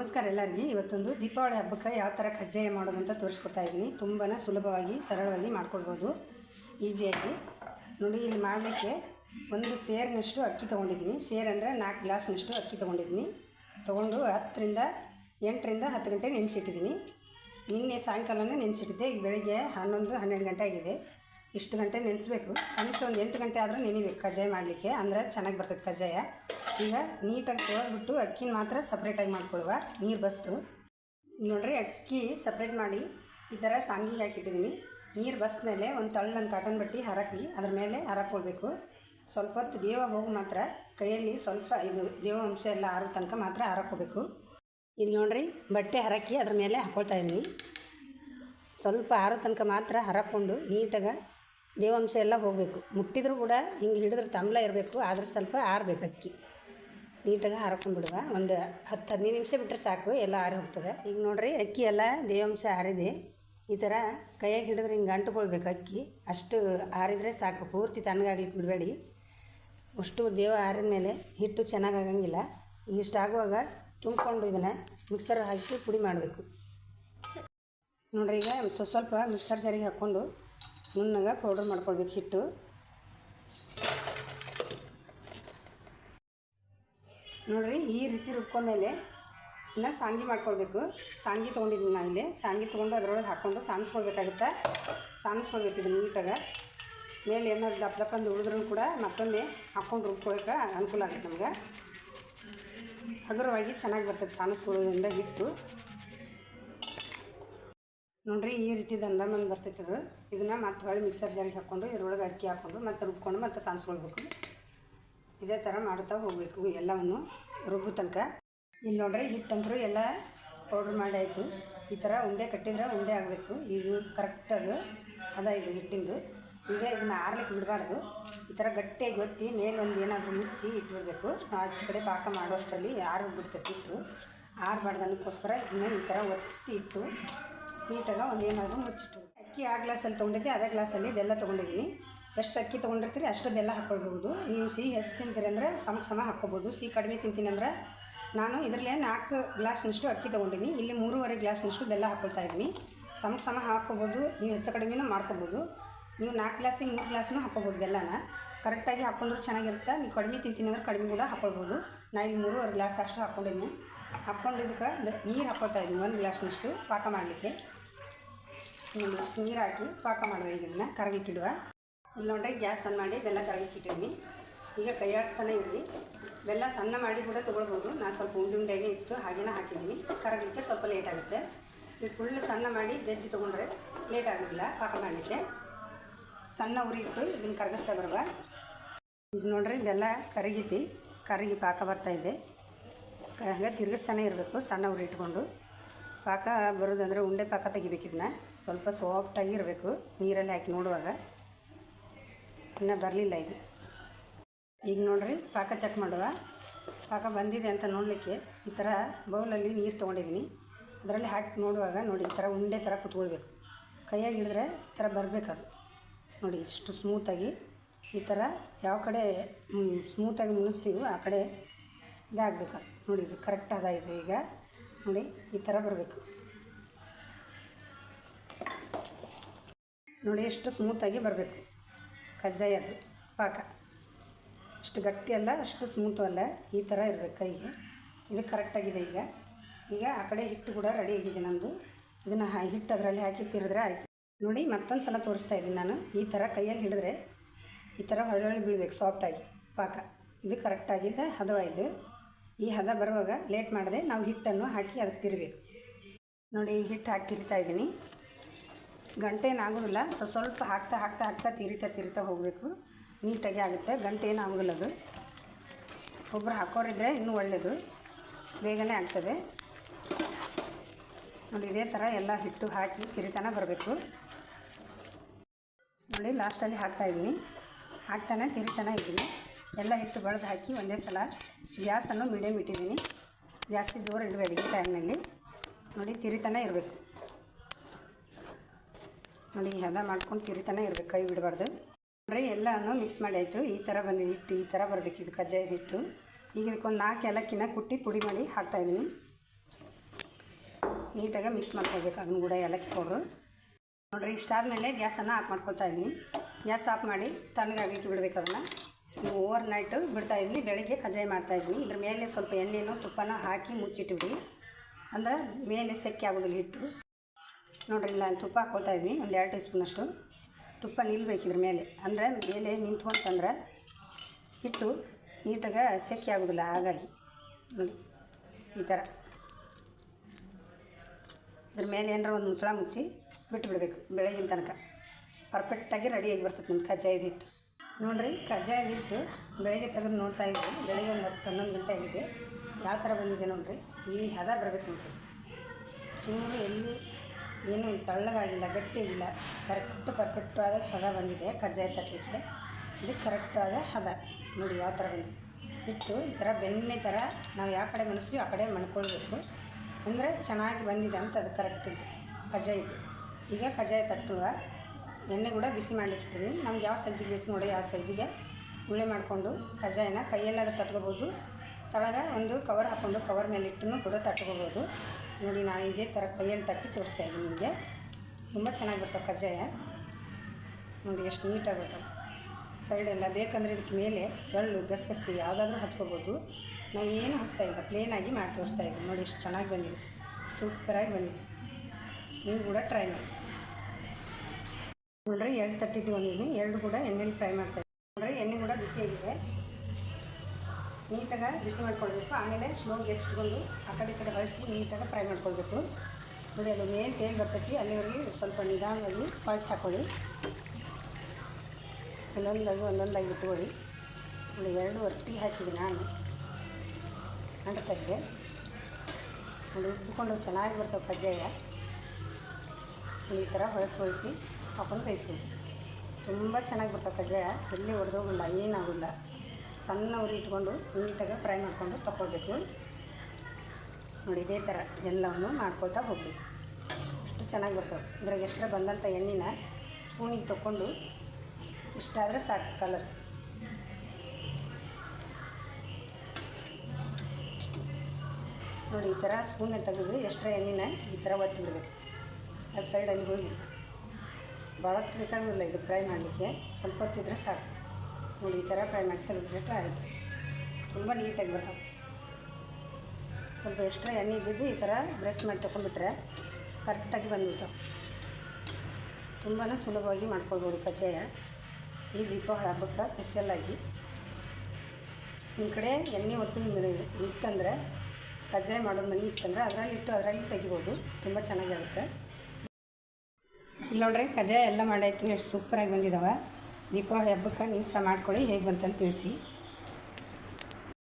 ನಮಸ್ಕಾರ ಎಲ್ಲರಿಗೂ. ಇವತ್ತೊಂದು ದೀಪಾವಳಿ ಹಬ್ಬಕ್ಕೆ ಯಾವ ಥರ ಕಜ್ಜಾಯ ಮಾಡೋದು ಅಂತ ತೋರಿಸ್ಕೊಡ್ತಾ ಇದ್ದೀನಿ. ತುಂಬಾ ಸುಲಭವಾಗಿ, ಸರಳವಾಗಿ ಮಾಡ್ಕೊಳ್ಬೋದು. ಈಸಿಯಾಗಿ ನೋಡಿ, ಇಲ್ಲಿ ಮಾಡಲಿಕ್ಕೆ ಒಂದು ಸೇರಿನಷ್ಟು ಅಕ್ಕಿ ತೊಗೊಂಡಿದ್ದೀನಿ. ಸೇರ್ ಅಂದರೆ ನಾಲ್ಕು ಗ್ಲಾಸ್ನಷ್ಟು ಅಕ್ಕಿ ತೊಗೊಂಡಿದ್ದೀನಿ. ತೊಗೊಂಡು ಹತ್ತರಿಂದ ಎಂಟರಿಂದ ಹತ್ತು ಗಂಟೆ ನೆನೆಸಿಟ್ಟಿದ್ದೀನಿ. ನಿನ್ನೆ ಸಾಯಂಕಾಲನೇ ನೆನೆಸಿಟ್ಟಿದ್ದೆ. ಈಗ ಬೆಳಗ್ಗೆ ಹನ್ನೊಂದು, ಹನ್ನೆರಡು ಗಂಟೆ ಆಗಿದೆ. ಇಷ್ಟು ಗಂಟೆ ನೆನೆಸ್ಬೇಕು. ಕನಿಷ್ಠ ಒಂದು ಎಂಟು ಗಂಟೆ ಆದರೂ ನೆನಿಬೇಕು ಕಜ್ಜಾಯ ಮಾಡಲಿಕ್ಕೆ. ಅಂದರೆ ಚೆನ್ನಾಗಿ ಬರ್ತದೆ ಕಜ್ಜಾಯ. ಈಗ ನೀಟಾಗಿ ತೊಳೆದ್ಬಿಟ್ಟು ಅಕ್ಕಿನ ಮಾತ್ರ ಸಪ್ರೇಟಾಗಿ ಮಾಡ್ಕೊಳ್ಳುವ. ನೀರು ಬಸ್ತು. ನೋಡ್ರಿ, ಅಕ್ಕಿ ಸಪ್ರೇಟ್ ಮಾಡಿ ಈ ಥರ ಸಾಂಗಿಗೆ ಹಾಕಿಟ್ಟಿದ್ದೀನಿ ನೀರು ಬಸ್ದ ಮೇಲೆ ಒಂದು ತಳ್ಳನ್ನು ಕಾಟನ್ ಬಟ್ಟಿ ಹರಕಿ ಅದ್ರ ಮೇಲೆ ಹರಕೊಳ್ಬೇಕು ಸ್ವಲ್ಪ ಹೊತ್ತು ದೇವ ಹೋಗಿ ಮಾತ್ರ ಕೈಯಲ್ಲಿ ಸ್ವಲ್ಪ ಇದು ದೇವ ಅಂಶ ಎಲ್ಲ ಆರೋ ತನಕ ಮಾತ್ರ ಹರಕೋಬೇಕು ಇಲ್ಲಿ ನೋಡ್ರಿ, ಬಟ್ಟೆ ಹರಕಿ ಅದ್ರ ಮೇಲೆ ಹಾಕ್ಕೊಳ್ತಾ ಇದ್ದೀನಿ ಸ್ವಲ್ಪ ಆರೋ ತನಕ ಮಾತ್ರ ಹರಕೊಂಡು ನೀಟಾಗಿ ದೇವಾಂಶ ಎಲ್ಲ ಹೋಗಬೇಕು. ಮುಟ್ಟಿದ್ರು ಕೂಡ ಹಿಂಗೆ ಹಿಡಿದ್ರೆ ತಮ್ಲ ಇರಬೇಕು, ಆದ್ರೆ ಸ್ವಲ್ಪ ಆರಬೇಕು ಅಕ್ಕಿ. ನೀಟಾಗಿ ಹಾರ್ಕೊಂಡ್ಬಿಡುವ ಒಂದು ಹತ್ತು, ಹದಿನೈದು ನಿಮಿಷ ಬಿಟ್ಟರೆ ಸಾಕು, ಎಲ್ಲ ಆರಿ ಹೋಗ್ತದೆ. ಈಗ ನೋಡ್ರಿ, ಅಕ್ಕಿ ಎಲ್ಲ ದೇವಾಂಶ ಆರಿದೆ. ಈ ಥರ ಕೈಯಾಗಿ ಹಿಡಿದ್ರೆ ಹಿಂಗೆ ಅಂಟುಕೊಳ್ಬೇಕು ಅಕ್ಕಿ. ಅಷ್ಟು ಆರಿದರೆ ಸಾಕು, ಪೂರ್ತಿ ತಣ್ಣಗಾಗ್ಲಿಕ್ಕೆ ಬಿಡಬೇಡಿ. ಅಷ್ಟು ದೇವ ಆರಿದ ಮೇಲೆ ಹಿಟ್ಟು ಚೆನ್ನಾಗಿ ಆಗಂಗಿಲ್ಲ ಇಷ್ಟು ಆಗುವಾಗ ತುಂಬಿಕೊಂಡು ಇದನ್ನು ಮಿಕ್ಸರ್ ಹಾಕಿ ಪುಡಿ ಮಾಡಬೇಕು. ನೋಡ್ರಿ ಈಗ ಸ್ವಲ್ಪ ಸ್ವಲ್ಪ ಮಿಕ್ಸರ್ ಸರಿಗೆ ಹಾಕ್ಕೊಂಡು ನುಣ್ಣಗೆ ಪೌಡರ್ ಮಾಡ್ಕೊಳ್ಬೇಕು ಹಿಟ್ಟು. ನೋಡ್ರಿ, ಈ ರೀತಿ ರುಬ್ಕೊಂಡ್ಮೇಲೆ ಇನ್ನು ಸಾಂಗಿ ಮಾಡ್ಕೊಳ್ಬೇಕು. ಸಾಂಗಿ ತೊಗೊಂಡಿದ್ದೀನಿ ನಾನು ಇಲ್ಲಿ. ಸಾಂಗಿ ತೊಗೊಂಡು ಅದರೊಳಗೆ ಹಾಕ್ಕೊಂಡು ಸಾಣಿಸ್ಕೊಳ್ಬೇಕಾಗುತ್ತೆ ಸಾಣಿಸ್ಕೊಳ್ಬೇಕು ಇದು ನೀಟಾಗಿ. ಮೇಲೆ ಏನಾದ್ರು ದಪ್ಪ ದಪ್ಪಂದು ಉಳಿದ್ರೂ ಕೂಡ ಮತ್ತೊಮ್ಮೆ ಹಾಕ್ಕೊಂಡು ರುಬ್ಕೊಳಕ್ಕೆ ಅನುಕೂಲ ಆಗುತ್ತೆ ನಮ್ಗೆ. ಹಗುರವಾಗಿ ಚೆನ್ನಾಗಿ ಬರ್ತದೆ ಸಾಣಿಸ್ಕೊಳ್ಳೋದ್ರಿಂದ ಹಿಟ್ಟು. ನೋಡ್ರಿ, ಈ ರೀತಿ ದಂದ ಮಂದು ಬರ್ತೈತೆ ಅದು. ಇದನ್ನು ಮತ್ತೆ ಹೊಳೆ ಮಿಕ್ಸರ್ ಜಾರಿಗೆ ಹಾಕ್ಕೊಂಡು ಇದ್ರೊಳಗೆ ಅಕ್ಕಿ ಹಾಕ್ಕೊಂಡು ಮತ್ತೆ ರುಬ್ಕೊಂಡು, ಮತ್ತೆ ಸಾಣಿಸ್ಕೊಳ್ಬೇಕು ಇದೇ ಥರ ಮಾಡ್ತಾ ಹೋಗಬೇಕು ಎಲ್ಲವನ್ನು ರುಬ್ಬು ತನಕ. ಇಲ್ಲಿ ನೋಡ್ರಿ ಹಿಟ್ಟಂತರೂ ಎಲ್ಲ ಪೌಡ್ರ್ ಮಾಡಿ ಆಯಿತು. ಈ ಥರ ಉಂಡೆ ಕಟ್ಟಿದ್ರೆ ಉಂಡೆ ಆಗಬೇಕು. ಇದು ಕರೆಕ್ಟ್ ಅದು. ಅದ ಇದು ಹಿಟ್ಟಿಂದು. ಈಗ ಇದನ್ನು ಆರ್ಲಿಕ್ಕೆ ಬಿಡಬಾರ್ದು. ಈ ಥರ ಗಟ್ಟಿಯಾಗಿ ಒತ್ತಿ ಒಂದು ಏನಾದರೂ ಮುಚ್ಚಿ ಇಟ್ಬಿಡ್ಬೇಕು. ಆಚೆ ಕಡೆ ಪಾಕ ಮಾಡೋಷ್ಟರಲ್ಲಿ ಆರು ಬಿಡ್ತೈತಿ ಹಿಟ್ಟು. ಆರಬಾರ್ದು ಅನ್ನೋಕ್ಕೋಸ್ಕರ ಇದನ್ನ ಈ ಥರ ಒತ್ತಿ ಇಟ್ಟು ನೀಟಾಗಿ ಒಂದು ಏನಾದರೂ ಮುಚ್ಚಿಟ್ಟು ಅಕ್ಕಿ ಆ ಗ್ಲಾಸಲ್ಲಿ ತೊಗೊಂಡಿದ್ದೆ, ಅದೇ ಗ್ಲಾಸಲ್ಲಿ ಬೆಲ್ಲ ತೊಗೊಂಡಿದ್ದೀನಿ. ಎಷ್ಟು ಅಕ್ಕಿ ತೊಗೊಂಡಿರ್ತೀರಿ ಅಷ್ಟು ಬೆಲ್ಲ ಹಾಕ್ಕೊಳ್ಬಹುದು ನೀವು ಸಿಹಿ ಎಷ್ಟು ತಿಂತೀರಿ ಅಂದರೆ ಸಮ ಸಮ ಹಾಕ್ಕೋಬೋದು ಸಿಹಿ ಕಡಿಮೆ ತಿಂತೀನಿ ಅಂದ್ರೆ ನಾನು ಇದರಲ್ಲೇ ನಾಲ್ಕು ಗ್ಲಾಸ್ನಷ್ಟು ಅಕ್ಕಿ ತೊಗೊಂಡಿನಿ ಇಲ್ಲಿ ಮೂರುವರೆ ಗ್ಲಾಸ್ನಷ್ಟು ಬೆಲ್ಲ ಹಾಕ್ಕೊಳ್ತಾ ಇದ್ದೀನಿ. ಸಮ ಸಮ ಹಾಕ್ಕೋಬೋದು ನೀವು ಹೆಚ್ಚು ಕಡಿಮೆನೂ ಮಾಡ್ಕೋಬೋದು. ನೀವು ನಾಲ್ಕು ಗ್ಲಾಸಿಗೆ ಮೂರು ಗ್ಲಾಸ್ನೂ ಹಾಕ್ಕೋಬೋದು ಬೆಲ್ಲನ. ಕರೆಕ್ಟಾಗಿ ಹಾಕ್ಕೊಂಡ್ರು ಚೆನ್ನಾಗಿರುತ್ತೆ. ನೀವು ಕಡಿಮೆ ತಿಂತೀನಿ ಅಂದ್ರೆ ಕಡಿಮೆ ಕೂಡ ಹಾಕ್ಕೊಳ್ಬೋದು ನಾನು ಇಲ್ಲಿ ಮೂರುವರೆ ಗ್ಲಾಸ್ ಅಷ್ಟು ಹಾಕ್ಕೊಂಡಿದ್ದೀನಿ ಹಾಕ್ಕೊಂಡಿದ್ದಕ್ಕೆ ನೀರು ಹಾಕ್ಕೊಳ್ತಾ ಇದ್ದೀನಿ, ಒಂದು ಗ್ಲಾಸ್ನಷ್ಟು ಪಾಕ ಮಾಡಲಿಕ್ಕೆ. ಇಷ್ಟು ನೀರು ಹಾಕಿ ಪಾಕ ಮಾಡುವ ಇದನ್ನು ಕರಗಿಕ್ಕಿಡುವ ಇಲ್ಲಿ ಗ್ಯಾಸ್ ಆನ್ ಮಾಡಿ ಬೆಲ್ಲ ಕರಗಲಿಕ್ಕಿಟ್ಟಿದ್ದೀನಿ ಈಗ ಕೈಯಾಡಿಸ್ತಾನೆ ಇರಲಿ. ಬೆಲ್ಲ ಸಣ್ಣ ಮಾಡಿ ಕೂಡ ತೊಗೊಳ್ಬೋದು. ನಾನು ಸ್ವಲ್ಪ ಉಂಡೆ ಉಂಡೆಗೆ ಇಟ್ಟು ಹಾಗೇನೆ ಹಾಕಿದ್ದೀನಿ. ಕರಗಲಿಕ್ಕೆ ಸ್ವಲ್ಪ ಲೇಟ್ ಆಗುತ್ತೆ. ಇದು ಫುಲ್ ಸಣ್ಣ ಮಾಡಿ ಜಜ್ಜಿ ತೊಗೊಂಡ್ರೆ ಲೇಟ್ ಆಗೋದಿಲ್ಲ ಪಾಕ ಮಾಡಲಿಕ್ಕೆ. ಸಣ್ಣ ಉರಿ ಇಟ್ಟು ಇದನ್ನು ಕರಗಿಸ್ತಾ ಬರುವ. ಈಗ ನೋಡ್ರಿ ಬೆಲ್ಲ ಕರಗಿತಿ. ಕರಗಿ ಪಾಕ ಬರ್ತಾಯಿದೆ ಹಾಗೆ ತಿರುಗಿಸ್ತಾನೆ ಇರಬೇಕು ಸಣ್ಣ ಉರಿ ಇಟ್ಕೊಂಡು. ಪಾಕ ಬರೋದಂದರೆ ಉಂಡೆ ಪಾಕ ತೆಗಿಬೇಕಿದ್ನ ಸ್ವಲ್ಪ ಸಾಫ್ಟಾಗಿ ಇರಬೇಕು. ನೀರಲ್ಲಿ ಹಾಕಿ ನೋಡುವಾಗ. ಇನ್ನೂ ಬರಲಿಲ್ಲ ಇದು. ಈಗ ನೋಡ್ರಿ, ಪಾಕ ಚೆಕ್ ಮಾಡುವ. ಪಾಕ ಬಂದಿದೆ ಅಂತ ನೋಡಲಿಕ್ಕೆ ಈ ಥರ ಬೌಲಲ್ಲಿ ನೀರು ತೊಗೊಂಡಿದ್ದೀನಿ ಅದರಲ್ಲಿ ಹಾಕಿ ನೋಡುವಾಗ ನೋಡಿ, ಈ ಥರ ಉಂಡೆ ಥರ ಕುತ್ಕೊಳ್ಬೇಕು. ಕೈಯಾಗಿ ಹಿಡಿದ್ರೆ ಈ ಥರ ಬರಬೇಕದು. ನೋಡಿ, ಇಷ್ಟು ಸ್ಮೂತಾಗಿ ಈ ಥರ ಯಾವ ಕಡೆ ಸ್ಮೂತಾಗಿ ಮುನಿಸ್ತೀವೋ ಆ ಕಡೆ ಇದಾಗಬೇಕದು. ನೋಡಿ, ಇದು ಕರೆಕ್ಟ್ ಅದ ಇದು ಈಗ. ನೋಡಿ, ಈ ಥರ ಬರಬೇಕು. ನೋಡಿ, ಎಷ್ಟು ಸ್ಮೂತಾಗಿ ಬರಬೇಕು. ಕಜ್ಜಾಯ ಅದು, ಪಾಕ. ಅಷ್ಟು ಗಟ್ಟಿ ಅಲ್ಲ, ಅಷ್ಟು ಸ್ಮೂತು ಅಲ್ಲ, ಈ ಥರ ಇರಬೇಕು ಕೈಗೆ. ಇದು ಕರೆಕ್ಟಾಗಿದೆ ಈಗ. ಈಗ ಆ ಕಡೆ ಹಿಟ್ಟು ಕೂಡ ರೆಡಿ ಆಗಿದೆ ನಮ್ಮದು ಇದನ್ನು ಹಿಟ್ಟು ಅದರಲ್ಲಿ ಹಾಕಿ ತಿರಿದ್ರೆ ಆಯಿತು. ನೋಡಿ, ಮತ್ತೊಂದು ಸಲ ತೋರಿಸ್ತಾ ಇದ್ದೀನಿ ನಾನು. ಈ ಥರ ಕೈಯಲ್ಲಿ ಹಿಡಿದ್ರೆ ಈ ಥರ ಹೊಳ್ಳಿ ಬೀಳ್ಬೇಕು ಸಾಫ್ಟಾಗಿ ಪಾಕ. ಇದು ಕರೆಕ್ಟಾಗಿದೆ ಹದವಾಯಿತು ಈ ಹದ ಬರುವಾಗ ಲೇಟ್ ಮಾಡದೆ ನಾವು ಹಿಟ್ಟನ್ನು ಹಾಕಿ ಅದಕ್ಕೆ ತಿರ್ಬೇಕು. ನೋಡಿ ಹಿಟ್ಟು ಹಾಕಿ ತಿರ್ತಾ ಇದ್ದೀನಿ. ಗಂಟೇನಾಗೋದಿಲ್ಲ ಸೊ, ಸ್ವಲ್ಪ ಹಾಕ್ತಾ ಹಾಕ್ತಾ ಹಾಕ್ತಾ ತಿರಿತಾ ತಿರಿತಾ ಹೋಗಬೇಕು. ನೀಟಾಗಿ ಆಗುತ್ತೆ. ಆಗೋದಿಲ್ಲ ಅದು. ಒಬ್ಬರು ಹಾಕೋರಿದ್ರೆ ಇನ್ನೂ ಒಳ್ಳೆಯದು ಬೇಗನೆ ಆಗ್ತದೆ. ನೋಡಿ, ಇದೇ ಥರ ಎಲ್ಲ ಹಿಟ್ಟು ಹಾಕಿ ತಿರಿತಾನೆ ಬರಬೇಕು. ನೋಡಿ, ಲಾಸ್ಟಲ್ಲಿ ಹಾಕ್ತಾಯಿದ್ದೀನಿ ಹಾಕ್ತಾನೆ, ತಿರಿತಾನೆ ಇದ್ದೀನಿ. ಎಲ್ಲ ಹಿಟ್ಟು ಬಳ್ದು ಹಾಕಿ ಒಂದೇ ಸಲ ಗ್ಯಾಸನ್ನು ಮೀಡಿಯಮ್ ಇಟ್ಟಿದ್ದೀನಿ. ಜಾಸ್ತಿ ಜೋರು ಇಡಬೇಡಿ ಈ ಟೈಮ್ನಲ್ಲಿ. ನೋಡಿ, ತಿರಿತಾನೆ ಇರಬೇಕು. ನೋಡಿ ಹದ ಮಾಡ್ಕೊಂಡು ತಿರಿತಾನೆ ಇರಬೇಕು, ಕೈ ಬಿಡಬಾರ್ದು. ನೋಡ್ರಿ ಎಲ್ಲನೂ ಮಿಕ್ಸ್ ಮಾಡಿ ಆಯಿತು. ಈ ಥರ ಬಂದಿದೆ ಹಿಟ್ಟು, ಈ ಥರ ಬರಬೇಕು ಇದು ಕಜ್ಜಾಯದ ಹಿಟ್ಟು. ಈಗ ಇದಕ್ಕೊಂದು ನಾಲ್ಕು ಏಲಕ್ಕಿನ ಕುಟ್ಟಿ ಪುಡಿ ಮಾಡಿ ಹಾಕ್ತಾಯಿದ್ದೀನಿ ನೀಟಾಗಿ ಮಿಕ್ಸ್ ಮಾಡ್ಕೊಳ್ಬೇಕು ಅದನ್ನು ಕೂಡ, ಏಲಕ್ಕಿ ಪೌಡ್ರು. ನೋಡಿರಿ ಇಷ್ಟಾದಮೇಲೆ ಗ್ಯಾಸನ್ನು ಆಫ್ ಮಾಡ್ಕೊಳ್ತಾ ಇದ್ದೀನಿ. ಗ್ಯಾಸ್ ಆಫ್ ಮಾಡಿ ತಣ್ಣಗಾಗಲಿಕ್ಕೆ ಬಿಡಬೇಕು ಅದನ್ನು. ಓವರ್ ನೈಟು ಬಿಡ್ತಾ ಇದ್ದೀನಿ. ಬೆಳಗ್ಗೆ ಕಜ್ಜಾಯ ಮಾಡ್ತಾಯಿದ್ವಿ ಇದ್ರ ಮೇಲೆ ಸ್ವಲ್ಪ ಎಣ್ಣೆನೋ ತುಪ್ಪನೋ ಹಾಕಿ ಮುಚ್ಚಿಟ್ಬಿಡಿ. ಅಂದ್ರೆ ಮೇಲೆ ಸೆಕ್ಕೆ ಆಗೋದಿಲ್ಲ ಹಿಟ್ಟು. ನೋಡ್ರಿ, ನಾನು ತುಪ್ಪ ಹಾಕ್ಕೊಳ್ತಾಯಿದ್ವಿ ಒಂದು ಎರಡು ಟೀ ಸ್ಪೂನಷ್ಟು ತುಪ್ಪ ನಿಲ್ಬೇಕು ಇದ್ರ ಮೇಲೆ. ಅಂದರೆ ಮೇಲೆ ನಿಂತ್ಕೊಂತಂದ್ರೆ ಹಿಟ್ಟು ನೀಟಾಗ ಸೆಕ್ಕೆ ಆಗೋದಿಲ್ಲ. ಹಾಗಾಗಿ ನೋಡಿ, ಈ ಥರ. ಇದ್ರ ಮೇಲೆ ಏನಾರ ಒಂದು ಮುಚ್ಚಳ ಮುಚ್ಚಿ ಬಿಟ್ಟು ಬಿಡಬೇಕು ಬೆಳಗಿನ ತನಕ. ಪರ್ಫೆಕ್ಟಾಗಿ ರೆಡಿಯಾಗಿ ಬರ್ತದೆ ನಮ್ಮ ಕಜ್ಜಾಯದ ಹಿಟ್ಟು. ನೋಡಿರಿ, ಕಜ್ಜಾಯ ಹಿಟ್ಟು ಬೆಳಗ್ಗೆ ತೆಗೆದು ನೋಡ್ತಾ ಇದ್ದೆ. ಬೆಳಗ್ಗೆ ಒಂದು ಹತ್ತು, ಹನ್ನೊಂದು ಗಂಟೆ ಆಗಿದೆ. ಯಾವ ಥರ ಬಂದಿದೆ ನೋಡಿರಿ? ಈ ಹದ ಬರಬೇಕು ನೋಡಿರಿ. ಚೂರು ಎಲ್ಲಿ ಏನು ತಳ್ಳಗಾಗಿಲ್ಲ ಇಲ್ಲ ಕರೆಕ್ಟ್ ಪರ್ಫೆಕ್ಟಾದ ಹದ ಬಂದಿದೆ ಕಜ್ಜಾಯ ತಟ್ಟಲಿಕ್ಕೆ. ಇದು ಕರೆಕ್ಟಾದ ಹದ. ನೋಡಿ ಯಾವ ಥರ ಬಂದಿದೆ. ಹಿಟ್ಟು ಈ ಥರ ಬೆಣ್ಣೆ ಥರ ನಾವು ಯಾವ ಕಡೆ ಮನಸ್ತೀವಿ ಆ ಕಡೆ ಮಣ್ಕೊಳ್ಬೇಕು ಅಂದರೆ ಚೆನ್ನಾಗಿ ಬಂದಿದೆ ಅಂತ ಅದು ಕರೆಕ್ಟ್ ಇದು. ಕಜ್ಜಾಯದು ಈಗ ಕಜ್ಜಾಯ ತಟ್ಟುವ ಎಣ್ಣೆ ಕೂಡ ಬಿಸಿ ಮಾಡಿರ್ತೀನಿ ನಮ್ಗೆ ಯಾವ ಸೈಜಿಗೆ ಬೇಕು ನೋಡಿ ಆ ಸೈಜಿಗೆ ಉಳ್ಳೆ ಮಾಡಿಕೊಂಡು ಕಜ್ಜಾಯನ ಕೈಯಲ್ಲಾದ್ರೂ ತಟ್ಕೋಬೋದು. ತಳಗ ಒಂದು ಕವರ್ ಹಾಕ್ಕೊಂಡು ಕವರ್ ಮೇಲೆ ಇಟ್ಟು ಕೂಡ ತಟ್ಕೋಬೋದು. ನೋಡಿ, ನಾನು ಇದೇ ಥರ ಕೈಯಲ್ಲಿ ತಟ್ಟಿ ತೋರಿಸ್ತಾ ಇದ್ದೀನಿ ನಿಮಗೆ. ತುಂಬ ಚೆನ್ನಾಗಿ ಬರ್ತವೆ ಕಜ್ಜಾಯ. ನೋಡಿ, ಎಷ್ಟು ನೀಟಾಗಿ ಬರ್ತವೆ. ಸೈಡೆಲ್ಲ ಬೇಕಂದರೆ ಇದಕ್ಕೆ ಮೇಲೆ ಎಳ್ಳು, ಗಸಗಸೆ ಯಾವುದಾದ್ರೂ ಹಚ್ಕೋಬೋದು. ನಾನು ಏನು ಹಚ್ತಾ ಇಲ್ಲ ಪ್ಲೇನಾಗಿ ಮಾಡಿ ತೋರಿಸ್ತಾ ಇದ್ದೀನಿ. ನೋಡಿ, ಎಷ್ಟು ಚೆನ್ನಾಗಿ ಬಂದಿದೆ. ಸೂಪರಾಗಿ ಬಂದಿದೆ. ನೀವು ಕೂಡ ಟ್ರೈ ಮಾಡಿ. ನೋಡ್ರಿ ಎರಡು ತಟ್ಟಿಟ್ಕೊಂಡಿದ್ದೀನಿ ಎರಡು ಕೂಡ ಎಣ್ಣೆಲಿ ಫ್ರೈ ಮಾಡ್ತಾ ನೋಡ್ರಿ ಎಣ್ಣೆ ಕೂಡ ಬಿಸಿಯಾಗಿದೆ ನೀಟಾಗಿ ಬಿಸಿ ಮಾಡ್ಕೊಳ್ಬೇಕು. ಆಮೇಲೆ ಸ್ಲೋ ಗ್ಯಾಸ್ ಇಟ್ಕೊಂಡು ಆ ಕಡೆ ಈ ಕಡೆ ಬಳಸಿ ನೀಟಾಗಿ ಫ್ರೈ ಮಾಡ್ಕೊಳ್ಬೇಕು. ನೋಡಿ, ಅದು ಮೇಲೆ ತೇಲ್ ಬರ್ತೈತಿ. ಅಲ್ಲಿವರೆಗೆ ಸ್ವಲ್ಪ ನಿಧಾನವಾಗಿ ಬಳಸಿ ಹಾಕ್ಕೊಳ್ಳಿ ಒಂದೊಂದಾಗಿ ಒಂದೊಂದಾಗಿ ಬಿಟ್ಕೊಳ್ಳಿ ನೋಡಿ, ಎರಡು ಒಟ್ಟಿ ಹಾಕಿದ್ದೀನಿ ನಾನು. ಇದ್ದೆ ನೋಡಿ ಉಪ್ಪಿಕೊಂಡು ಚೆನ್ನಾಗಿ ಬರ್ತವೆ ಕಜ್ಜಾಯ. ಈ ಥರ ಹೊಳಸಿ ಹೊಳಿಸಿ ಹಾಕೊಂಡು ಬೇಯಿಸ್ಬೇಕು ತುಂಬ ಚೆನ್ನಾಗಿ ಬರ್ತವೆ ಕಜ್ಜಾಯ. ಎಲ್ಲಿ ಹೊಡೆದೋಗಿಲ್ಲ ಏನಾಗೋಲ್ಲ. ಸಣ್ಣ ಉರಿ ಇಟ್ಕೊಂಡು ನೀಟಾಗಿ ಫ್ರೈ ಮಾಡ್ಕೊಂಡು ತಗೊಳ್ಬೇಕು ನೋಡಿ, ಇದೇ ಥರ ಎಲ್ಲವನ್ನು ಮಾಡ್ಕೊಳ್ತಾ ಹೋಗಬೇಕು. ಅಷ್ಟು ಚೆನ್ನಾಗಿ ಬರ್ತವೆ ಇದ್ರಾಗ ಎಷ್ಟರ ಬಂದಂಥ ಎಣ್ಣೆನ ಸ್ಪೂನಿಗೆ ತಗೊಂಡು ಇಷ್ಟಾದರೆ ಸಾಕು ಕಲರ್ ನೋಡಿ, ಈ ಥರ ಸ್ಪೂನ್ನ ತೆಗೆದು ಎಷ್ಟರ ಎಣ್ಣೆನ ಈ ಥರ ಒತ್ತಿ ಬಿಡಬೇಕು. ಅದು ಸೈಡಲ್ಲಿ ಹೋಗಿಬಿಡ್ತದೆ. ಭಾಳ ಬೇಕಾಗಿಲ್ಲ ಇದು ಫ್ರೈ ಮಾಡಲಿಕ್ಕೆ. ಸ್ವಲ್ಪ ಹೊತ್ತಿದ್ರೆ ಸಾಕು. ನೋಡಿ, ಈ ಥರ ಫ್ರೈ ಮಾಡಿ ತೆಗೆದುಬಿಟ್ರೆ ಆಯಿತು. ತುಂಬ ನೀಟಾಗಿ ಬರ್ತಾವೆ. ಸ್ವಲ್ಪ ಎಕ್ಸ್ಟ್ರಾ ಎಣ್ಣೆ ಇದ್ದಿದ್ದು ಈ ಥರ ಬ್ರಷ್ ಮಾಡಿ ತೊಗೊಂಡ್ಬಿಟ್ರೆ ಕರೆಕ್ಟಾಗಿ ಬಂದ್ಬಿಡ್ತಾವೆ ತುಂಬಾ ಸುಲಭವಾಗಿ ಮಾಡ್ಕೊಳ್ಬೋದು ಕಜ್ಜಾಯ. ಈ ದೀಪಾವಳಿ ಹಬ್ಬಕ್ಕೆ ಸ್ಪೆಷಲ್ಲಾಗಿ ನಿಮ್ಮ ಕಡೆ ಎಣ್ಣೆ ಒಟ್ಟು ಇತ್ತಂದರೆ ಕಜ್ಜಾಯ ಮಾಡೋದು ಮನೆ ಇತ್ತಂದರೆ ಅದರಲ್ಲಿ ಇಟ್ಟು ಅದರಲ್ಲಿ ತೆಗಿಬೋದು. ತುಂಬ ಚೆನ್ನಾಗಿರುತ್ತೆ. ಇಲ್ಲಿ ನೋಡ್ರಿ, ಕಜ್ಜಾಯ ಎಲ್ಲ ಮಾಡೈತಿ ಎಷ್ಟು ಸೂಪರಾಗಿ ಬಂದಿದ್ದಾವೆ ದೀಪಾವಳಿ ಹಬ್ಬಕ್ಕೆ ನೀವು ಸಹ ಮಾಡ್ಕೊಳ್ಳಿ, ಹೇಗೆ ಬಂತಂತ ತಿಳಿಸಿ.